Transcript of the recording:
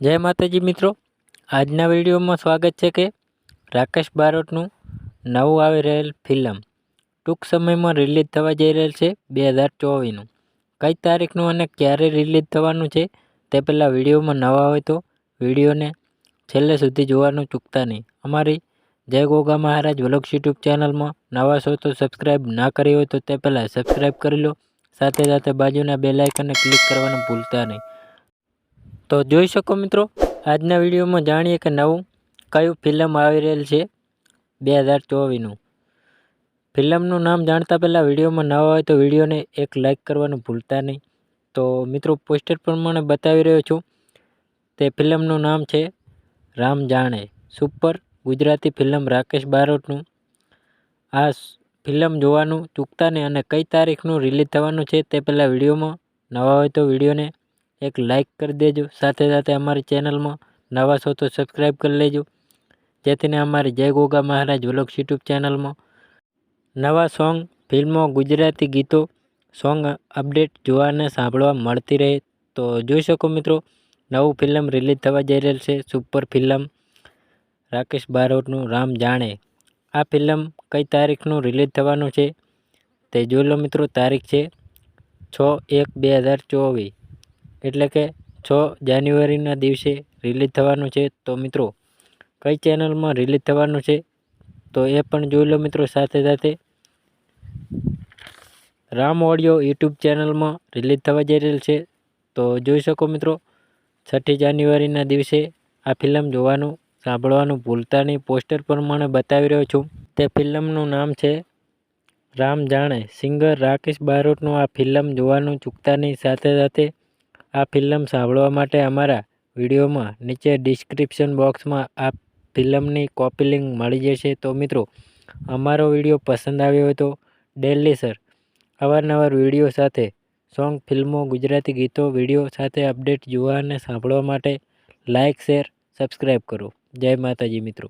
જય માતાજી મિત્રો. આજના વિડીયોમાં સ્વાગત છે કે રાકેશ બારોટનું નવું આવી રહેલ ફિલ્મ ટૂંક સમયમાં રિલીઝ થવા જઈ રહેલ છે બે હજાર ચોવીસનું. કઈ તારીખનું અને ક્યારે રિલીઝ થવાનું છે તે પહેલાં વિડીયોમાં નવા હોય તો વિડીયોને છેલ્લે સુધી જોવાનું ચૂકતા નહીં. અમારી જય ગોગા મહારાજ વ્લોગ્સ યુટ્યુબ ચેનલમાં નવા છો તો સબસ્ક્રાઈબ ના કરી હોય તો તે પહેલાં સબસ્ક્રાઈબ કરી લો. સાથે સાથે બાજુના બે લાઇકને ક્લિક કરવાનું ભૂલતા નહીં. તો જોઈ શકો મિત્રો, આજના વિડીયોમાં જાણીએ કે નવું કયું ફિલ્મ આવી રહેલ છે બે હજાર ચોવીસનું. ફિલ્મનું નામ જાણતા પહેલાં વિડીયોમાં નવા હોય તો વિડીયોને એક લાઇક કરવાનું ભૂલતા નહીં. તો મિત્રો, પોસ્ટર પ્રમાણે બતાવી રહ્યો છું, તે ફિલ્મનું નામ છે રામ જાણે, સુપર ગુજરાતી ફિલ્મ રાકેશ બારોટનું. આ ફિલ્મ જોવાનું ચૂકતા નહીં અને કઈ તારીખનું રિલીઝ થવાનું છે તે પહેલાં વિડીયોમાં નવા હોય તો વિડીયોને એક લાઇક કરી દેજો. સાથે સાથે અમારી ચેનલમાં નવા છો તો સબસ્ક્રાઈબ કરી લેજો. જેથીને અમારી જય ગોગા મહારાજ વ્લોગ્સ યુટ્યુબ ચેનલમાં નવા સોંગ ફિલ્મો, ગુજરાતી ગીતો સોંગ અપડેટ જોવા અને સાંભળવા મળતી રહે તો જોઈ શકો મિત્રો, નવું ફિલ્મ રિલીઝ થવા જઈ રહેલ છે સુપર ફિલ્મ રાકેશ બારોટનું રામ જાણે. આ ફિલ્મ કઈ તારીખનું રિલીઝ થવાનું છે તે જોઈ લો મિત્રો, તારીખ છે છ એક બે હજાર ચોવીસ. એટલે કે છ જાન્યુઆરીના દિવસે રિલીઝ થવાનું છે. તો મિત્રો, કઈ ચેનલમાં રિલીઝ થવાનું છે? તો એ પણ જોઈ લો મિત્રો સાથે સાથે. રામ ઓડિયો યુટ્યુબ ચેનલમાં રિલીઝ થવા જઈ રહેલ છે. તો જોઈ શકો મિત્રો, છઠ્ઠી જાન્યુઆરીના દિવસે આ ફિલ્મ જોવાનું, સાંભળવાનું ભૂલતા નહીં. પોસ્ટર પ્રમાણે બતાવી રહ્યો છું. તે ફિલ્મનું નામ છે રામ જાણે. સિંગર રાકેશ બારોટનું આ ફિલ્મ જોવાનું ચૂકતા નહીં. સાથે સાથે આ ફિલ્મ સાંભળવા માટે અમારા વિડીયોમાં નીચે ડિસ્ક્રિપ્શન બોક્સમાં આ ફિલ્મની કોપી લિંક મળી જશે. તો મિત્રો, અમારો વીડિયો પસંદ આવ્યો હોય તો ડેલી સર, અવારનવાર વીડિયો સાથે, સોંગ, ફિલ્મો, ગુજરાતી ગીતો, વીડિયો સાથે અપડેટ જોવા અને સાંભળવા માટે લાઇક શેર, સબસ્ક્રાઈબ કરો. જય માતાજી મિત્રો.